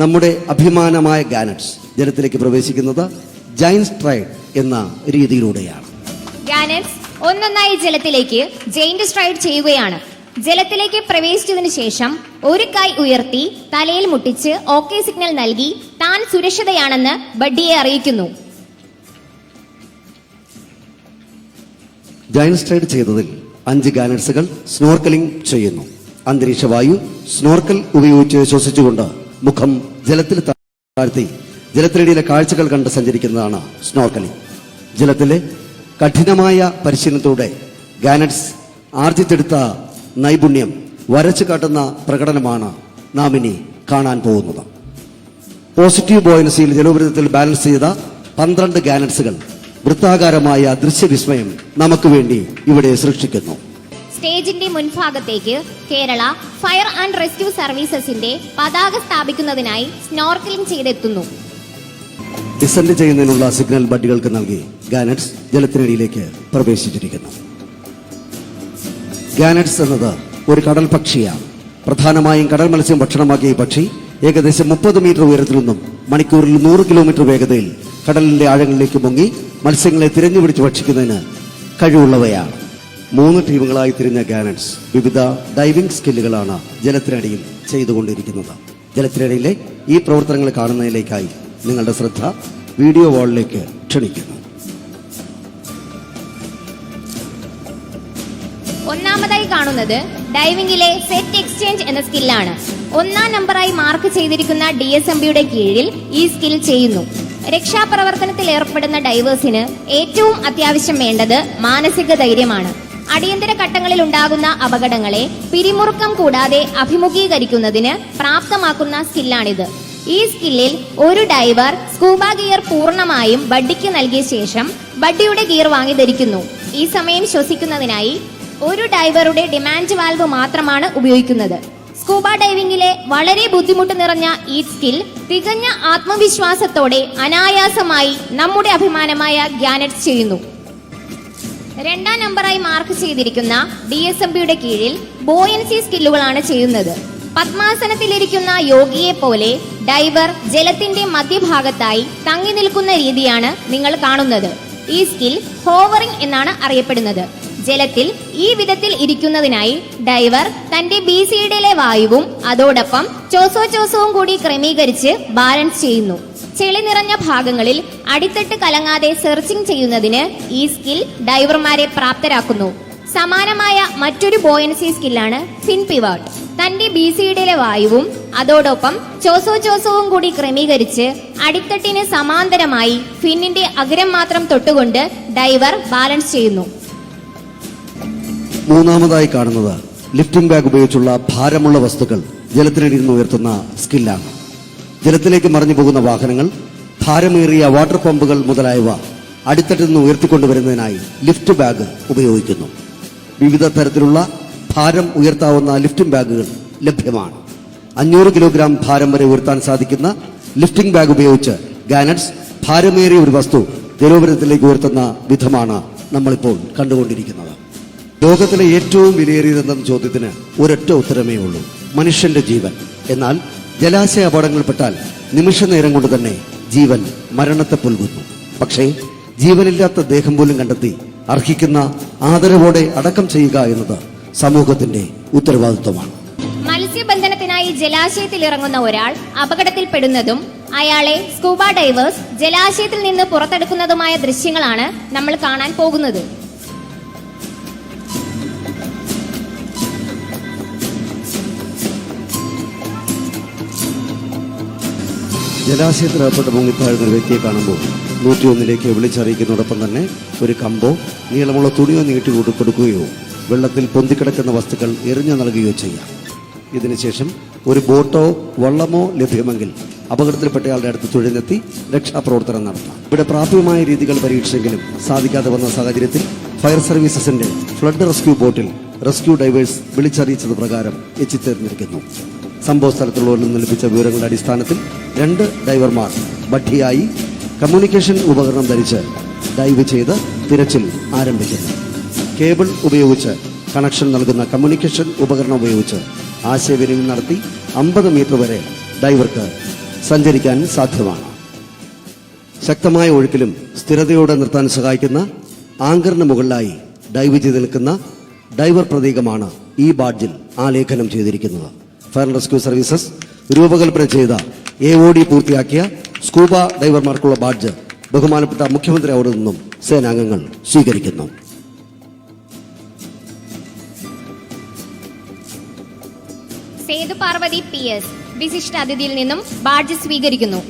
നമ്മുടെ അഭിമാനമായ ഗാനറ്റ്സ് ജനത്തിലേക്ക് പ്രവേശിക്കുന്നത് ജൈൻ സ്ട്രൈഡ് എന്ന രീതിയിലൂടെയാണ്. ഗാനറ്റ്സ് ഒന്നൊന്നായി ജലത്തിലേക്ക് ജൈന്റ് സ്ട്രൈഡ് ചെയ്യുകയാണ്. ജലത്തിലേക്ക് പ്രവേശിച്ചതിനു ശേഷം ഒരു കൈ ഉയർത്തി തലയിൽ മുട്ടിച്ച് ഓക്കെ സിഗ്നൽ നൽകി താൻ സുരക്ഷിതയാണെന്ന് ബഡ്ഡിയെ അറിയിക്കുന്നു. ജൈൻ സ്ട്രൈഡ് ചെയ്തതിൽ അഞ്ച് ഗാനറ്റ്സുകൾ സ്നോർക്കലിംഗ് ചെയ്യുന്നു. അന്തരീക്ഷ വായു സ്നോർക്കൽ ഉപയോഗിച്ച് ശ്വസിച്ചുകൊണ്ട് മുഖം ജലത്തിൽ താഴ്ത്തി ജലത്തിനടിയിലെ കാഴ്ചകൾ കണ്ട് സഞ്ചരിക്കുന്നതാണ് സ്നോർക്കലിംഗ് ജലത്തിലെ കഠിനമായ പരിശീലനത്തോടെ ഗാനറ്റ്സ് ആർജിച്ചെടുത്ത നൈപുണ്യം വരച്ചു കാട്ടുന്ന പ്രകടനമാണ് നാം ഇനി കാണാൻ പോകുന്നത്. പോസിറ്റീവ് ബോയൻസിയിൽ ജലോപരിതത്തിൽ ബാലൻസ് ചെയ്ത പന്ത്രണ്ട് ഗാനറ്റ്സുകൾ വൃത്താകാരമായ ദൃശ്യവിസ്മയം നമുക്ക് വേണ്ടി ഇവിടെ സൃഷ്ടിക്കുന്നു. സ്റ്റേജിന്റെ മുൻഭാഗത്തേക്ക് കേരള ഫയർ ആൻഡ് റെസ്ക്യൂ സർവീസസിന്റെ പതാക സ്ഥാപിക്കുന്നതിനായി സ്നോർക്കലിംഗ് ചെയ്തെത്തുന്നു. ഡിസെൻഡ് ചെയ്യുന്നതിനുള്ള സിഗ്നൽ ബഡ്ഡികൾക്ക് നൽകി ഗാനറ്റ്സ് ജലത്തിനടിയിലേക്ക് പ്രവേശിച്ചിരിക്കുന്നു. ഗാനറ്റ്സ് എന്നത് ഒരു കടൽ പക്ഷിയാണ്. പ്രധാനമായും കടൽ മത്സ്യം ഭക്ഷണമാക്കിയ ഈ പക്ഷി ഏകദേശം മുപ്പത് മീറ്റർ ഉയരത്തിൽ നിന്നും മണിക്കൂറിൽ നൂറ് കിലോമീറ്റർ വേഗതയിൽ കടലിന്റെ ആഴങ്ങളിലേക്ക് മുങ്ങി മത്സ്യങ്ങളെ തിരഞ്ഞുപിടിച്ച് ഭക്ഷിക്കുന്നതിന് കഴിവുള്ളവയാണ്. മൂന്ന് ടീമുകളായി തിരിഞ്ഞ ഗാനൻസ് വിവിധ ഡൈവിംഗ് സ്കില്ലുകളാണ് ജലത്തിനടിയിൽ ചെയ്തുകൊണ്ടിരിക്കുന്നത്. ജലത്തിനടിയിലെ ഈ പ്രവർത്തനങ്ങൾ കാണുന്നതിലേക്കായി നിങ്ങളുടെ ശ്രദ്ധ വീഡിയോ വാളിലേക്ക് ക്ഷണിക്കുന്നു. ഒന്നാമതായി കാണുന്നത് ഡൈവിംഗിലെ സെറ്റ് എക്സ്ചേഞ്ച് എന്ന സ്കില്ലാണ്. ഒന്നാം നമ്പറായി മാർക്ക് ചെയ്തിരിക്കുന്ന ഡി എസ് എം ബിയുടെ കീഴിൽ ഈ സ്കിൽ ചെയ്യുന്നു. രക്ഷാപ്രവർത്തനത്തിൽ ഏർപ്പെടുന്ന ഡൈവേഴ്സിന് ഏറ്റവും അത്യാവശ്യം വേണ്ടത് മാനസിക ധൈര്യമാണ്. അടിയന്തര ഘട്ടങ്ങളിൽ ഉണ്ടാകുന്ന അപകടങ്ങളെ പിരിമുറുക്കം കൂടാതെ അഭിമുഖീകരിക്കുന്നതിന് പ്രാപ്തമാക്കുന്ന സ്കില്ലാണിത്. ഈ സ്കില്ലിൽ ഒരു ഡൈവർ സ്കൂബ ഗിയർ പൂർണമായും ബഡ്ഡിക്ക് നൽകിയ ശേഷം ബഡ്ഡിയുടെ ഗിയർ വാങ്ങി ധരിക്കുന്നു. ഈ സമയം ശ്വസിക്കുന്നതിനായി ഒരു ഡൈവറുടെ ഡിമാൻഡ് വാൽവ് മാത്രമാണ് ഉപയോഗിക്കുന്നത്. സ്കൂബ ഡൈവിംഗിലെ വളരെ ബുദ്ധിമുട്ട് നിറഞ്ഞ ഈ സ്കിൽ തികഞ്ഞ ആത്മവിശ്വാസത്തോടെ അനായാസമായി നമ്മുടെ അഭിമാനമായ ഗ്യാനറ്റ്സ് ചെയ്യുന്നു. രണ്ടാം നമ്പറായി മാർക്ക് ചെയ്തിരിക്കുന്ന ഡി എസ് എം ബിയുടെ കീഴിൽ ബോയൻസി സ്കില്ലുകളാണ് ചെയ്യുന്നത്. പത്മാസനത്തിലിരിക്കുന്ന യോഗിയെ പോലെ ഡൈവർ ജലത്തിന്റെ മധ്യഭാഗത്തായി തങ്ങി നിൽക്കുന്ന രീതിയാണ് നിങ്ങൾ കാണുന്നത്. ഈ സ്കിൽ ഹോവറിംഗ് എന്നാണ് അറിയപ്പെടുന്നത്. ജലത്തിൽ ഈ വിധത്തിൽ ഇരിക്കുന്നതിനായി ഡൈവർ തന്റെ ബി സിയുടെ വായുവും അതോടൊപ്പം ചോസോ ചോസവും കൂടി ക്രമീകരിച്ച് ബാലൻസ് ചെയ്യുന്നു. ചെളി നിറഞ്ഞ ഭാഗങ്ങളിൽ അടിത്തട്ട് കലങ്ങാതെ സെർച്ചിങ് ചെയ്യുന്നതിന് ഈ സ്കിൽ ഡൈവർമാരെ പ്രാപ്തരാക്കുന്നു. സമാനമായ മറ്റൊരു ബോയൻസി സ്കില്ലാണ് ഫിൻ പിവാട്ട് തന്റെ ബി സിയുടെ വായുവും അതോടൊപ്പം ചോസോ ചോസവും കൂടി ക്രമീകരിച്ച് അടിത്തട്ടിന് സമാന്തരമായി ഫിന്നിന്റെ അഗ്രം മാത്രം തൊട്ടുകൊണ്ട് ഡൈവർ ബാലൻസ് ചെയ്യുന്നു. മൂന്നാമതായി കാണുന്നത് ലിഫ്റ്റിംഗ് ബാഗ് ഉപയോഗിച്ചുള്ള ഭാരമുള്ള വസ്തുക്കൾ ജലത്തിനടിയിൽ നിന്ന് ഉയർത്തുന്ന സ്കില്ലാണ് ജലത്തിലേക്ക് മറിഞ്ഞു പോകുന്ന വാഹനങ്ങൾ ഭാരമേറിയ വാട്ടർ പമ്പുകൾ മുതലായവ അടിത്തട്ടിൽ നിന്ന് ഉയർത്തിക്കൊണ്ടുവരുന്നതിനായി ലിഫ്റ്റ് ബാഗ് ഉപയോഗിക്കുന്നു. വിവിധ തരത്തിലുള്ള ഭാരം ഉയർത്താവുന്ന ലിഫ്റ്റിംഗ് ബാഗുകൾ ലഭ്യമാണ്. അഞ്ഞൂറ് കിലോഗ്രാം ഭാരം വരെ ഉയർത്താൻ സാധിക്കുന്ന ലിഫ്റ്റിംഗ് ബാഗ് ഉപയോഗിച്ച് ഗാനറ്റ്സ് ഭാരമേറിയ ഒരു വസ്തു ജലോപരത്തിലേക്ക് ഉയർത്തുന്ന വിധമാണ് നമ്മളിപ്പോൾ കണ്ടുകൊണ്ടിരിക്കുന്നത്. ലോകത്തിലെ ഏറ്റവും വിലയേറിയതെന്ന ചോദ്യത്തിന് ഒരൊറ്റ ഉത്തരമേ ഉള്ളൂ. മനുഷ്യന്റെ ജീവൻ. എന്നാൽ ജലാശയ അപകടങ്ങളിൽപ്പെട്ടാൽ നിമിഷ നേരം കൊണ്ട് തന്നെ ജീവൻ മരണത്തെ പുൽകുന്നു. പക്ഷേ ജീവനില്ലാത്ത ദേഹം പോലും കണ്ടെത്തി അർഹിക്കുന്ന ആദരവോടെ അടക്കം ചെയ്യുക എന്നത് സമൂഹത്തിന്റെ ഉത്തരവാദിത്വമാണ്. മത്സ്യബന്ധനത്തിനായി ജലാശയത്തിൽ ഇറങ്ങുന്ന ഒരാൾ അപകടത്തിൽപ്പെടുന്നതും അയാളെ സ്കൂബ ഡൈവേഴ്സ് ജലാശയത്തിൽ നിന്ന് പുറത്തെടുക്കുന്നതുമായ ദൃശ്യങ്ങളാണ് നമ്മൾ കാണാൻ പോകുന്നത്. ജലാശയത്തിലകപ്പെട്ട് മുങ്ങിത്താഴ്ന്ന ഒരു വ്യക്തിയെ കാണുമ്പോൾ നൂറ്റിയൊന്നിലേക്ക് വിളിച്ചറിയിക്കുന്നതോടൊപ്പം തന്നെ ഒരു കമ്പോ നീളമുള്ള തുണിയോ നീട്ടി കൊടു- കൊടുക്കുകയോ വെള്ളത്തിൽ പൊന്തിക്കിടക്കുന്ന വസ്തുക്കൾ എറിഞ്ഞു നൽകുകയോ ചെയ്യാം. ഇതിനുശേഷം ഒരു ബോട്ടോ വള്ളമോ ലഭ്യമെങ്കിൽ അപകടത്തിൽപ്പെട്ടയാളുടെ അടുത്ത് തുഴഞ്ഞെത്തി രക്ഷാപ്രവർത്തനം നടത്താം. ഇവിടെ പ്രാപ്യമായ രീതികൾ പരീക്ഷിച്ചെങ്കിലും സാധിക്കാതെ വന്ന സാഹചര്യത്തിൽ ഫയർ സർവീസസിന്റെ ഫ്ലഡ് റെസ്ക്യൂ ബോട്ടിൽ റെസ്ക്യൂ ഡൈവേഴ്സ് വിളിച്ചറിയിച്ചത് പ്രകാരം എത്തിച്ചേർന്നിരിക്കുന്നു സംഭവ സ്ഥലത്തുള്ളവരിൽ നിന്ന് ലഭിച്ച വിവരങ്ങളുടെ അടിസ്ഥാനത്തിൽ രണ്ട് ഡൈവർമാർ ബഡ്ഡിയായി കമ്മ്യൂണിക്കേഷൻ ഉപകരണം ധരിച്ച് ഡൈവ് ചെയ്ത് തിരച്ചിൽ ആരംഭിക്കുന്നു. കേബിൾ ഉപയോഗിച്ച് കണക്ഷൻ നൽകുന്ന കമ്മ്യൂണിക്കേഷൻ ഉപകരണം ഉപയോഗിച്ച് ആശയവിനിമയം നടത്തി അമ്പത് മീറ്റർ വരെ ഡൈവർക്ക് സഞ്ചരിക്കാൻ സാധ്യമാണ്. ശക്തമായ ഒഴുക്കിലും സ്ഥിരതയോടെ നിർത്താൻ സഹായിക്കുന്ന ആങ്കറിന് മുകളിലായി ഡൈവ് ചെയ്ത് നിൽക്കുന്ന ഡൈവർ പ്രതീകമാണ് ഈ ബാഡ്ജിൽ ആലേഖനം ചെയ്തിരിക്കുന്നത്. ഫയർ റെസ്ക്യൂ സർവീസസ് രൂപകൽപ്പന ചെയ്ത എ ഒ ഡി പൂർത്തിയാക്കിയ സ്കൂബ ഡൈവർമാർക്കുള്ള ബാഡ്ജ് ബഹുമാനപ്പെട്ട മുഖ്യമന്ത്രി അവിടെ നിന്നും സേനാംഗങ്ങൾ സ്വീകരിക്കുന്നു. Sethu Parvathi P S. വിശിഷ്ട അതിഥിയിൽ നിന്നും ബാഡ്ജ് സ്വീകരിക്കുന്നു.